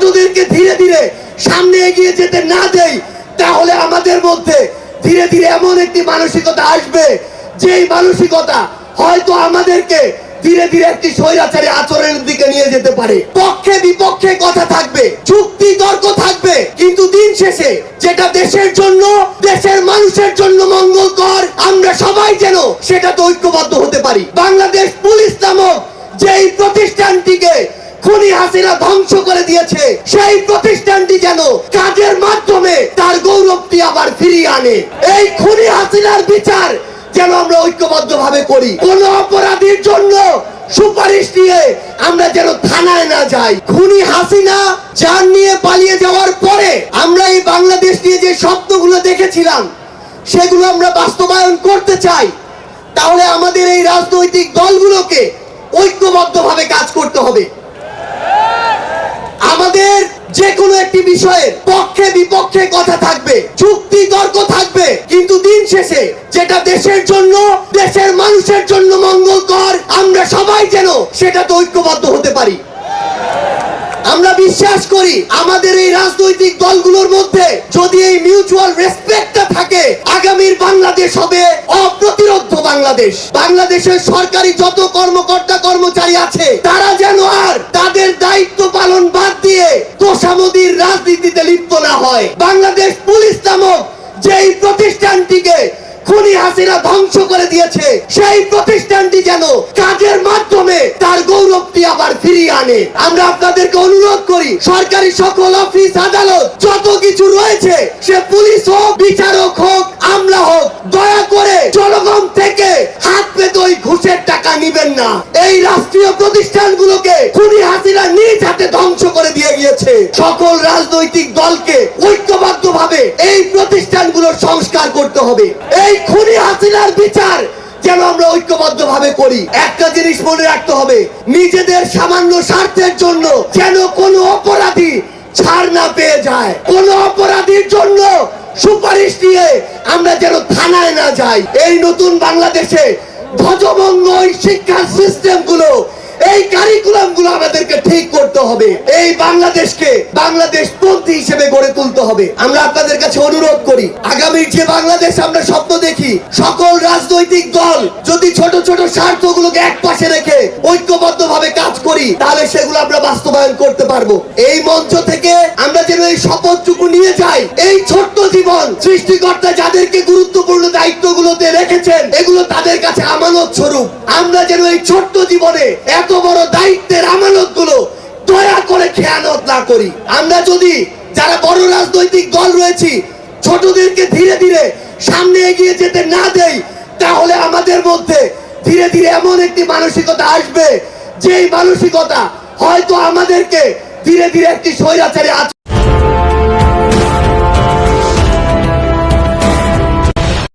ছোটদেরকে ধীরে ধীরে সামনে এগিয়ে যেতে না দেই, তাহলে আমাদের মধ্যে ধীরে ধীরে এমন একটি মানসিকতা আসবে, যেই মানসিকতা হয়তো আমাদেরকে ধীরে ধীরে একটি স্বৈরাচারী আচরণের দিকে নিয়ে যেতে পারে। পক্ষে বিপক্ষে কথা থাকবে, যুক্তি তর্ক থাকবে, কিন্তু দিন শেষে যেটা দেশের জন্য, দেশের মানুষের জন্য মঙ্গলকর, আমরা সবাই যেন সেটাতে ঐক্যবদ্ধ হতে পারি। বাংলাদেশ পুলিশ নামক যেই প্রতিষ্ঠানটিকে খুনি হাসিনা ধ্বংস করে দিয়েছে। সেই প্রতিষ্ঠানটি যেন কাজের মাধ্যমে তার গৌরবটি আবার ফিরিয়ে আনে। এই খুনি হাসিনার বিচার যেন আমরা ঐক্যবদ্ধ ভাবে করি। কোন অপরাধীর জন্য সুপারিশ নিয়ে আমরা যেন থানায় না যাই। খুনি হাসিনা যান নিয়ে পালিয়ে যাওয়ার পরে আমরা এই বাংলাদেশ নিয়ে যে স্বপ্নগুলো দেখেছিলাম, সেগুলো আমরা বাস্তবায়ন করতে চাই। তাহলে আমাদের এই রাজনৈতিক দলগুলোকে ঐক্যবদ্ধভাবে কাজ করতে হবে আমাদের যে বিষয়ের পক্ষে বিপক্ষে কথা থাকবে, যুক্তি তর্ক থাকবে। কিন্তু দিন শেষে যেটা দেশের জন্য, দেশের মানুষের জন্য মঙ্গলকর, আমরা সবাই যেন সেটাতে ঐক্যবদ্ধ হতে পারি। আমরা বিশ্বাস করি আমাদের এই রাজনৈতিক দলগুলোর মধ্যে যদি এই মিউচুয়াল রেসপেক্টটা থাকে, আগামীর বাংলাদেশ হবে অপ্রতিরোধ বাংলাদেশ। বাংলাদেশের সরকারি যত কর্মকর্তা কর্মচারী আছে, তারা যেন আর তাদের দায়িত্ব পালন বাদ দিয়ে হয়। বাংলাদেশ পুলিশ নামক যেই প্রতিষ্ঠানটিকে খুনি হাসিনা ধ্বংস করে দিয়েছে, সেই প্রতিষ্ঠানটি যেন কাজের মাধ্যমে তার গৌরবটি আবার ফিরিয়ে আনে। আমরা আপনাদেরকে অনুরোধ করি, সরকারি সকল অফিস, আদালত, যত কিছু রয়েছে, সে পুলিশ হোক, বিচারক হোক, আমলা হোক, দয়া করে জনগণ থেকে হাত পেতে ওই ঘুষের টাকা নিবেন না। এই রাষ্ট্রীয় প্রতিষ্ঠানগুলোকে খুনি হাসিনা নিজ হাতে ধ্বংস করে দিয়ে গিয়েছে। সকল রাজনৈতিক দলকে ঐক্যবদ্ধ এই প্রতিষ্ঠানগুলোর সংস্কার করতে হবে। এই খুনি হাসিনার বিচার যেন আমরা ঐক্যবদ্ধ ভাবে করি। একটা জিনিস মনে রাখতে হবে, নিজেদের সামান্য স্বার্থের জন্য যেন কোনো অপরাধী ছাড় না পেয়ে যায়। কোন অপরাধীর জন্য সুপারিশ নিয়ে আমরা যেন থানায় না যাই। এই নতুন বাংলাদেশে ধ্বজভঙ্গ এই শিক্ষার সিস্টেম এই কারিকুলাম আমাদেরকে ঠিক করতে হবে। এই বাংলাদেশকে বাংলাদেশ পন্থী হিসেবে গড়ে তুলতে হবে। আমরা আপনাদের কাছে অনুরোধ করি, আগামী যে বাংলাদেশ আমরা স্বপ্ন দেখি, সকল রাজনৈতিক দল যদি ছোট ছোট স্বার্থগুলোকে এক পাশে রেখে ঐক্যবদ্ধ করি, তাহলে সেগুলো আমরা বাস্তবায়ন করতে পারব। এই মঞ্চ থেকে আমরা যেন এই শপথটুকু নিয়ে যাই, এই ছোট্ট জীবন সৃষ্টিকর্তা যাদেরকে গুরুত্বপূর্ণ দায়িত্বগুলোতে রেখেছেন, এগুলো তাদের কাছে আমানত স্বরূপ। আমরা যেন এই ছোট্ট জীবনে এত বড় দায়িত্বের আমানতগুলো দয়া করে খেয়ানত না করি। আমরা যদি যারা বড় রাজনৈতিক দল রয়েছি, ছোটদেরকে ধীরে ধীরে সামনে এগিয়ে যেতে না দেই, তাহলে আমাদের মধ্যে ধীরে ধীরে এমন একটি মানসিকতা আসবে যেই মানসিকতা হয়তো আমাদেরকে ধীরে ধীরে একটি স্বৈরাচারে আচরণ